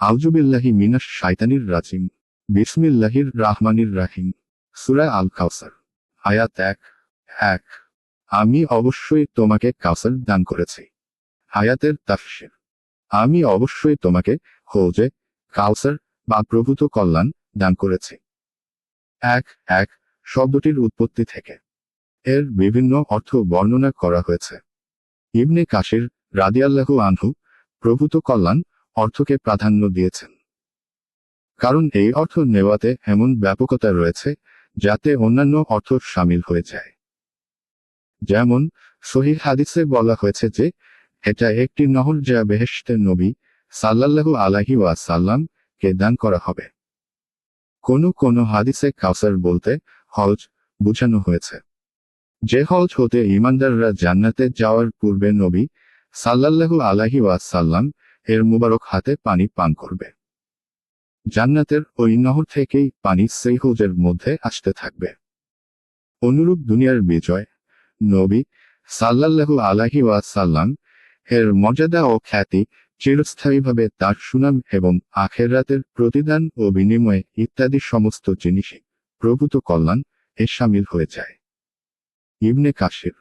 আউজুবিল্লাহি মিনাস শাইতানির রাজিম। বিসমিল্লাহির রাহমানির রাহিম। সুরা আল কাউসার আয়াত এক এক। আমি অবশ্যই তোমাকে কাউসার দান করেছি। আয়াতের তাফসির। আমি অবশ্যই তোমাকে হৌজে কাউসার বা প্রভূত কল্যাণ দান করেছি। এক এক শব্দটির উৎপত্তি থেকে। এর বিভিন্ন অর্থ বর্ণনা করা হয়েছে। ইবনে কাশির রাদিয়াল্লাহু আনহু প্রভূত কল্যাণ অর্থকে প্রাধান্য দিয়েছেন। কারণ এই অর্থ নেওয়াতে এমন ব্যাপকতা রয়েছে, যাতে অন্যান্য অর্থ সামিল হয়ে যায়। যেমন, সহি হাদিসে বলা হয়েছে যে, এটা একটি নহর যা বেহেশতের নবী সাল্লাল্লাহু আলাহি ওয়াসাল্লাম কে দান করা হবে। কোন কোন হাদিসে কাউসার বলতে হজ বুঝানো হয়েছে। যে হজ হতে ইমানদাররা জান্নাতে যাওয়ার পূর্বে নবী সাল্লাল্লাহু আলাহি ওয়াসাল্লাম এর মুবারক হাতে পানি পান করবে। জান্নাতের ওই নহর থেকেই পানি সেই হজের মধ্যে আসতে থাকবে। অনুরূপ দুনিয়ার বিজয়, নবী সাল্লাল্লাহু আলাহি ওয়াসাল্লাম এর মর্যাদা ও খ্যাতি চিরস্থায়ীভাবে তার সুনাম এবং আখের রাতের প্রতিদান ও বিনিময়ে ইত্যাদি সমস্ত জিনিসই প্রভূত কল্যাণ এ সামিল হয়ে যায়। ইবনে কাশির